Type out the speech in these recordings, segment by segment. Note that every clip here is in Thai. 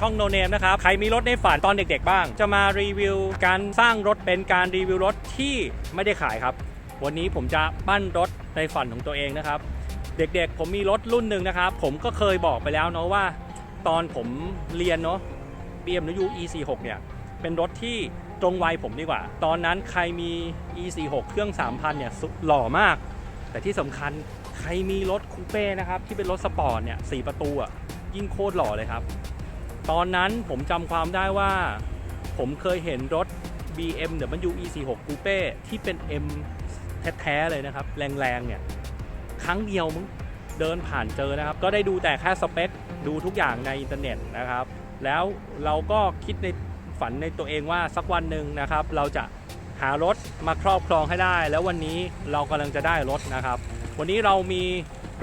ช่อง No Name นะครับ ใครมีรถในฝันตอนเด็กๆบ้าง จะมารีวิวการสร้างรถเป็นการรีวิวรถที่ไม่ได้ขายครับ วันนี้ผมจะปั้นรถในฝันของตัวเองนะครับ เด็กๆ ผมมีรถรุ่นหนึ่งนะครับ ผมก็เคยบอกไปแล้วเนาะว่า ตอนผมเรียนเนาะ BMW E46 เนี่ยเป็นรถที่ตรงวัยผมดีกว่า ตอนนั้นใครมี E46 เครื่อง 3,000 เนี่ยสุดหล่อมาก แต่ที่สำคัญใครมีรถคูเป้นะครับ ที่เป็นรถสปอร์ตเนี่ยสประตูอะยิ่งโคตรหล่อเลยครับ ตอนนั้นผมจำความได้ว่า ผมเคยเห็นรถ BMW E46 คูเป้ที่เป็น M แท้ๆเลยนะครับ แรงๆเนี่ย ครั้งเดียวมึงเดินผ่านเจอนะครับ ก็ได้ดูแต่แค่สเปค ดูทุกอย่างในอินเทอร์เน็ตนะครับ แล้วเราก็คิดในฝันในตัวเองว่าสักวันหนึ่งนะครับ เราจะหารถมาครอบครองให้ได้ แล้ววันนี้เรากำลังจะได้รถนะครับ วันนี้เรามี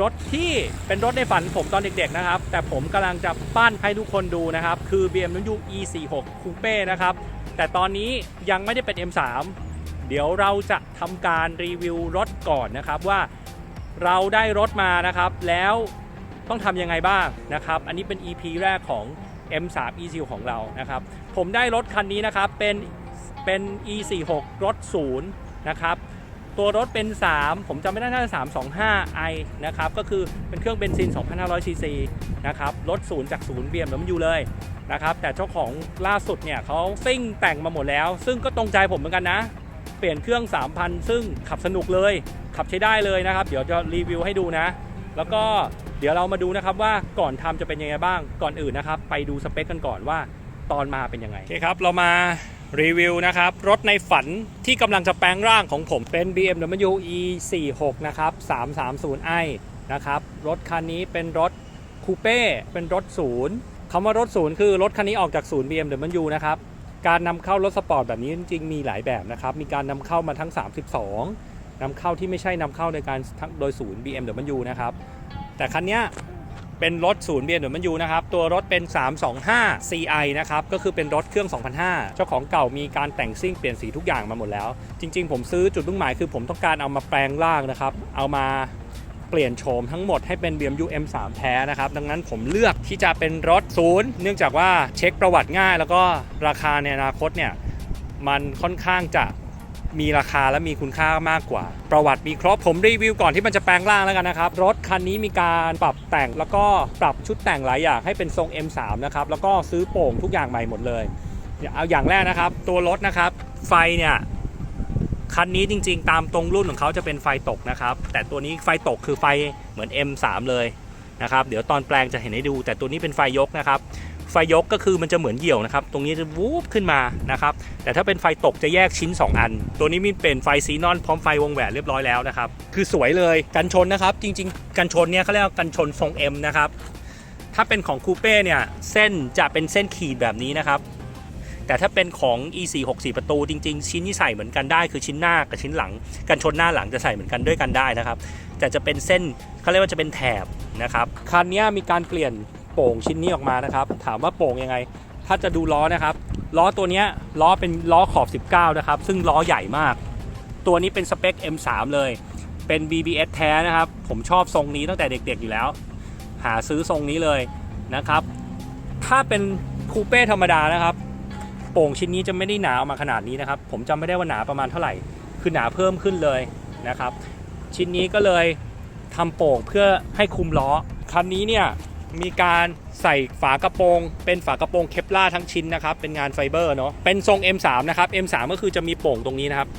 รถที่เป็นรถในฝันผมตอนเด็กๆนะครับ แต่ผมกำลังจะปั้นให้ทุกคนดูนะครับ คือ BMW E46 Coupe นะครับ แต่ตอนนี้ยังไม่ได้เป็น M3 เดี๋ยวเราจะทำการรีวิวรถก่อนนะครับว่าเราได้รถมานะครับ แล้วต้องทำยังไงบ้างนะครับ อันนี้เป็น EP แรกของ M3 E4 ของเรานะครับ ผมได้รถคันนี้นะครับเป็นเป็น E46 รถศูนย์นะครับ ตัวรถเป็น 3 ผมจำไม่ได้น่าจะ325 i นะครับ ก็คือเป็นเครื่องเบนซิน 2,500 ซีซีนะครับ รถศูนย์จากศูนย์ BMW เลยนะครับ แต่เจ้าของล่าสุดเนี่ยเขาซิ่งแต่งมาหมดแล้ว ซึ่งก็ตรงใจผมเหมือนกันนะ เปลี่ยนเครื่อง 3,000 ซึ่งขับสนุกเลย ขับใช้ได้เลยนะครับ เดี๋ยวจะรีวิวให้ดูนะ แล้วก็เดี๋ยวเรามาดูนะครับว่าก่อนทำจะเป็นยังไงบ้าง ก่อนอื่นนะครับ ไปดูสเปคกันก่อนว่าตอนมาเป็นยังไง โอเคครับ เรามา รีวิวนะครับ รถในฝันที่กำลังจะแปลงร่างของผมเป็น BMW E46 นะครับ 330i นะครับ รถคันนี้เป็นรถคูเป้ เป็นรถศูนย์คำว่ารถศูนย์คือรถคันนี้ออกจากศูนย์ BMW นะครับ การนำเข้ารถสปอร์ตแบบนี้จริงๆมีหลายแบบนะครับ มีการนำเข้ามาทั้ง 32นำเข้าที่ไม่ใช่นำเข้าในการโดยศูนย์ BMW นะครับ แต่คันเนี้ย เป็นรถศูนย์ BMW นะครับ ตัวรถเป็น 325 CI นะครับ ก็คือเป็นรถเครื่อง 2005 เจ้าของเก่ามีการแต่งซิ่งเปลี่ยนสีทุกอย่างมาหมดแล้ว จริง ๆ ผมซื้อจุดมุ่งหมายคือผมต้องการเอามาแปลงร่างนะครับ เอามาเปลี่ยนโฉมทั้งหมดให้เป็น BMW M3 แท้นะครับ ดังนั้นผมเลือกที่จะเป็นรถศูนย์เนื่องจากว่าเช็คประวัติง่าย แล้วก็ราคาในอนาคตเนี่ยมันค่อนข้างจะ มีราคาและมีคุณค่ามากกว่า ประวัติมีครบผมรีวิวก่อนที่มันจะแปลงร่างแล้วกันนะครับ รถคันนี้มีการปรับแต่งแล้วก็ปรับชุดแต่งหลายอย่างให้เป็นทรง M3 นะครับแล้วก็ซื้อโป่งทุกอย่างใหม่หมดเลยเอาอย่างแรกนะครับ ตัวรถนะครับ ไฟเนี่ยคันนี้จริง ๆ ตามตรงรุ่นของเขาจะเป็นไฟตกนะครับ แต่ตัวนี้ไฟตกคือไฟเหมือน M3 เลยนะครับ เดี๋ยวตอนแปลงจะเห็นให้ดู แต่ตัวนี้เป็นไฟยกนะครับ ไฟยกก็คือมันจะเหมือนเหยี่ยวนะครับ ตรงนี้จะวูบขึ้นมานะครับ แต่ถ้าเป็นไฟตกจะแยกชิ้น 2 อัน ตัวนี้มีเป็นไฟซีนอนพร้อมไฟวงแหวนเรียบร้อยแล้วนะครับ คือสวยเลยกันชนนะครับ จริง ๆ กันชนเนี่ยเขาเรียกว่ากันชนทรง M นะครับ ถ้าเป็นของคูเป้เนี่ยเส้นจะเป็นเส้นขีดแบบนี้นะครับ แต่ถ้าเป็นของ E464 ประตูจริง ๆ ชิ้นที่ใส่เหมือนกันได้ คือชิ้นหน้ากับชิ้นหลัง กันชนหน้าหลังจะใส่เหมือนกันด้วยกันได้นะครับ แต่จะเป็นเส้นเขาเรียกว่าจะเป็นแถบนะครับคันนี้มีการเปลี่ยน โป่งชิ้นนี้ออกมานะครับ ถามว่าโป่งยังไง ถ้าจะดูล้อนะครับ ล้อตัวนี้ล้อเป็นล้อขอบ 19 นะครับ ซึ่งล้อใหญ่มาก ตัวนี้เป็นสเปค M3 เลย เป็น BBS แท้นะครับ ผมชอบทรงนี้ตั้งแต่เด็กๆอยู่แล้ว หาซื้อทรงนี้เลยนะครับ ถ้าเป็นคูเป้ธรรมดานะครับโป่งชิ้นนี้จะไม่ได้หนาออกมาขนาดนี้นะครับ ผมจำไม่ได้ว่าหนาประมาณเท่าไหร่ คือหนาเพิ่มขึ้นเลยนะครับ ชิ้นนี้ก็เลยทำโป่งเพื่อให้คุมล้อ คันนี้เนี่ย มีการใส่ฝากระโปรง เป็นฝากระโปรงเคปล่าทั้งชิ้นนะครับ เป็นงานไฟเบอร์เนาะเป็นทรง M3 นะครับ M3 ก็คือจะมีโป่งตรงนี้นะครับ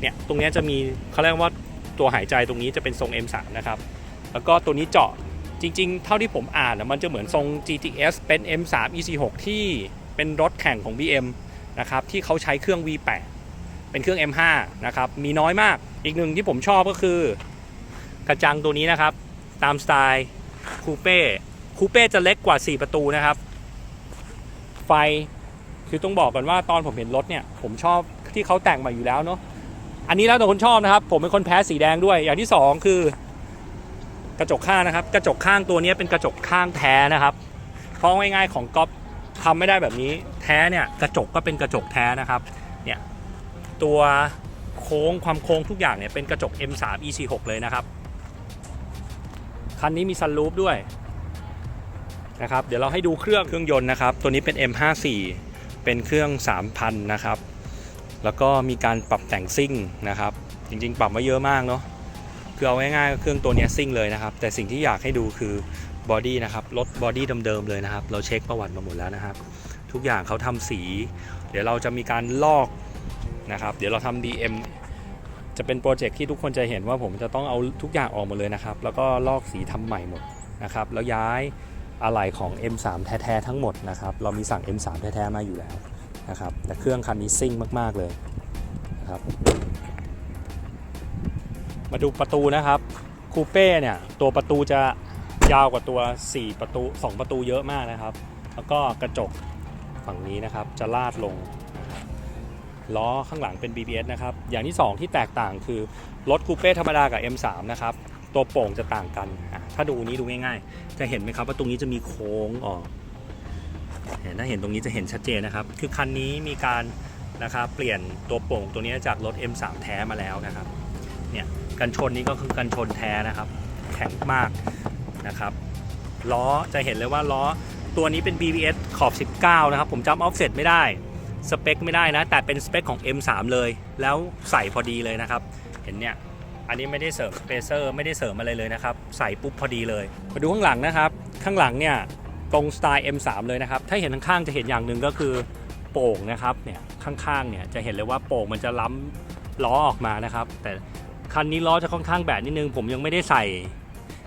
เนี่ยตรงนี้จะมีเขาเรียกว่าตัวหายใจตรงนี้จะเป็นทรง M3 นะครับแล้วก็ตัวนี้เจาะจริง ๆ เท่าที่ผมอ่านนะมันจะเหมือนทรง GTS เป็น M3 E46 ที่เป็นรถแข่งของ BM นะครับที่เขาใช้เครื่อง V8 เป็นเครื่อง M5 นะครับมีน้อยมากอีกหนึ่งที่ผมชอบก็คือกระจังตัวนี้นะครับ ตามสไตล์ คูเป้คูเป้จะเล็กกว่า 4 ประตูนะครับ ไฟคือต้องบอกก่อนว่าตอนผมเห็นรถเนี่ย ผมชอบที่เขาแต่งมาอยู่แล้วเนาะอันนี้แล้วแต่คนชอบนะครับ ผมเป็นคนแพ้สีแดงด้วย อย่างที่สองคือกระจกข้างนะครับ กระจกข้างตัวนี้เป็นกระจกข้างแท้นะครับเพราะง่ายๆของก๊อฟทำไม่ได้แบบนี้ แท้เนี่ยกระจกก็เป็นกระจกแท้นะครับเนี่ยตัวโค้งความโค้งทุกอย่างเนี่ยเป็นกระจก M3 E46 เลยนะครับ คันนี้มีซันรูฟด้วยนะครับเดี๋ยวเราให้ดูเครื่องเครื่องยนต์นะครับ ตัวนี้เป็น M54 เป็นเครื่อง 3,000 นะครับ แล้วก็มีการปรับแต่งซิ่งนะครับ จริงๆ ปรับมาเยอะมากเนาะคือเอาง่ายๆเครื่องตัวนี้ซิ่งเลยนะครับ แต่สิ่งที่อยากให้ดูคือบอดี้นะครับรถบอดี้เดิมๆเลยนะครับ เราเช็คประวัติมาหมดแล้วนะครับ ทุกอย่างเขาทำสี เดี๋ยวเราจะมีการลอกนะครับ เดี๋ยวเราทำ DM จะเป็นโปรเจกต์ที่ทุกคนจะเห็นว่าผมจะต้องเอาทุกอย่างออกหมดเลยนะครับ แล้วก็ลอกสีทำใหม่หมดนะครับ แล้วย้ายอะไหล่ของ M3 แท้ๆทั้งหมดนะครับ เรามีสั่ง M3 แท้ๆมาอยู่แล้วนะครับ แต่เครื่องคันนี้ซิ่งมากๆเลยนะครับ มาดูประตูนะครับคูเป้เนี่ยตัวประตูจะยาวกว่าตัว 4 ประตู 2 ประตูเยอะมากนะครับ แล้วก็กระจกฝั่งนี้นะครับจะลาดลง ล้อข้างหลังเป็น BBS นะครับ อย่างที่ 2 ที่แตกต่างคือ รถคูเป้ธรรมดากับ M3 นะครับ ตัวโป่งจะต่างกัน ถ้าดูนี้ดูง่ายๆ จะเห็นไหมครับว่าตรงนี้จะมีโค้งออกเห็นถ้าเห็นตรงนี้จะเห็นชัดเจนนะครับ คือคันนี้มีการนะครับเปลี่ยนตัวโป่งตัวนี้จากรถ M3 แท้มาแล้วนะครับ เนี่ยกันชนนี้ก็คือกันชนแท้นะครับ แข็งมากนะครับ ล้อจะเห็นเลยว่าล้อตัวนี้เป็น BBS ขอบ 19 นะครับ ผมจำออฟเซ็ตไม่ได้ สเปคไม่ได้นะ แต่เป็นสเปคของ M3 เลย แล้วใส่พอดีเลยนะครับ เห็นเนี่ย อันนี้ไม่ได้เสริมสเปเซอร์ไม่ได้เสริมอะไรเลยนะครับ ใส่ปุ๊บพอดีเลย มาดูข้างหลังนะครับ ข้างหลังเนี่ยตรงสไตล์ M3 เลยนะครับ ถ้าเห็นข้างๆจะเห็นอย่างหนึ่งก็คือโป่งนะครับ เนี่ยข้างๆเนี่ยจะเห็นเลยว่าโป่งมันจะล้ำล้อออกมานะครับ แต่คันนี้ล้อจะค่อนข้างแบนนิดนึง ผมยังไม่ได้ใส่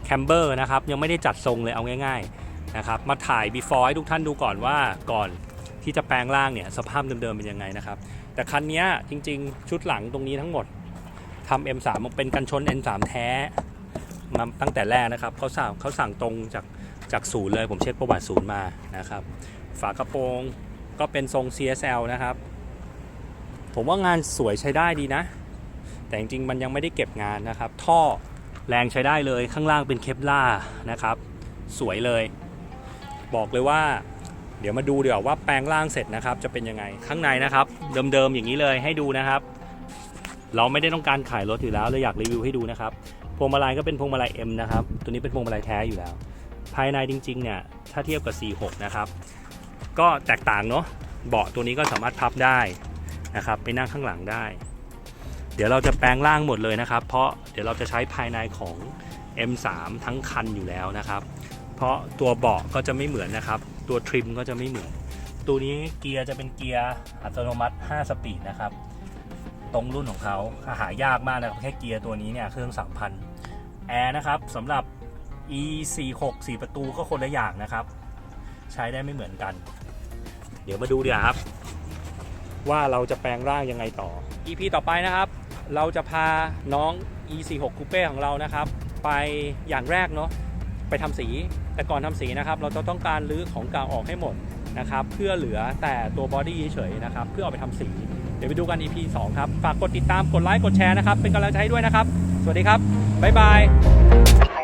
แคมเบอร์นะครับ ยังไม่ได้จัดทรงเลยเอาง่าย ๆนะครับ มาถ่าย before ให้ทุกท่านดูก่อนว่าก่อน ที่จะแปลงร่างเนี่ยสภาพเดิมๆเป็นยังไงนะครับ แต่คันนี้จริงๆ ชุดหลังตรงนี้ทั้งหมดทำ M3 มันเป็นกันชน N3 แท้มาตั้งแต่แรกนะครับเขาสั่งเขาสั่งตรงจากจากศูนย์เลยผมเช็คประวัติศูนย์มานะครับ ฝากระโปรงก็เป็นทรง CSL นะครับ ผมว่างานสวยใช้ได้ดีนะ แต่จริงๆ มันยังไม่ได้เก็บงานนะครับ ท่อแรงใช้ได้เลยข้างล่างเป็นเคปล่านะครับ สวยเลย บอกเลยว่า เดี๋ยวมาดูเดี๋ยวว่าแปลงร่างเสร็จนะครับ จะเป็นยังไงข้างในนะครับ เดิมๆอย่างนี้เลยให้ดูนะครับ เราไม่ได้ต้องการขายรถอยู่แล้วเลยอยากรีวิวให้ดูนะครับพวงมาลัยก็เป็นพวงมาลัย M นะครับ ตัวนี้เป็นพวงมาลัยแท้อยู่แล้ว ภายในจริงๆเนี่ยถ้าเทียบกับ C6 นะครับ ก็แตกต่างเนาะเบาะตัวนี้ก็สามารถพับได้นะครับ ไปนั่งข้างหลังได้ เดี๋ยวเราจะแปลงร่างหมดเลยนะครับ เพราะเดี๋ยวเราจะใช้ภายในของ M3 ทั้งคันอยู่แล้วนะครับ เพราะตัวเบาะก็จะไม่เหมือนนะครับ ตัวทริมก็จะไม่เหมือน ตัวนี้เกียร์จะเป็นเกียร์อัตโนมัติ 5 สปีดนะครับ ตรงรุ่นของเขาหายากมากนะครับ แค่เกียร์ตัวนี้เนี่ยเครื่อง3,000แอร์นะครับสำหรับ E46 4ประตูก็คนละอย่างนะครับ ใช้ได้ไม่เหมือนกัน เดี๋ยวมาดูเดี๋ยวาครับ ว่าเราจะแปลงร่างยังไงต่อ EP ต่อไปนะครับ เราจะพาน้อง E46 Coupe ของเรานะครับ ไปอย่างแรกเนาะ ไปทำสี แต่ก่อนทำสีนะครับ เราจะต้องการรื้อของเก่าออกให้หมดนะครับ เพื่อเหลือแต่ตัวบอดี้เฉยๆนะครับ เพื่อเอาไปทำสี เดี๋ยวไปดูกัน EP 2 ครับ ฝากกดติดตาม กดไลค์ กดแชร์นะครับ เป็นกำลังใจให้ด้วยนะครับ สวัสดีครับ บ๊ายบาย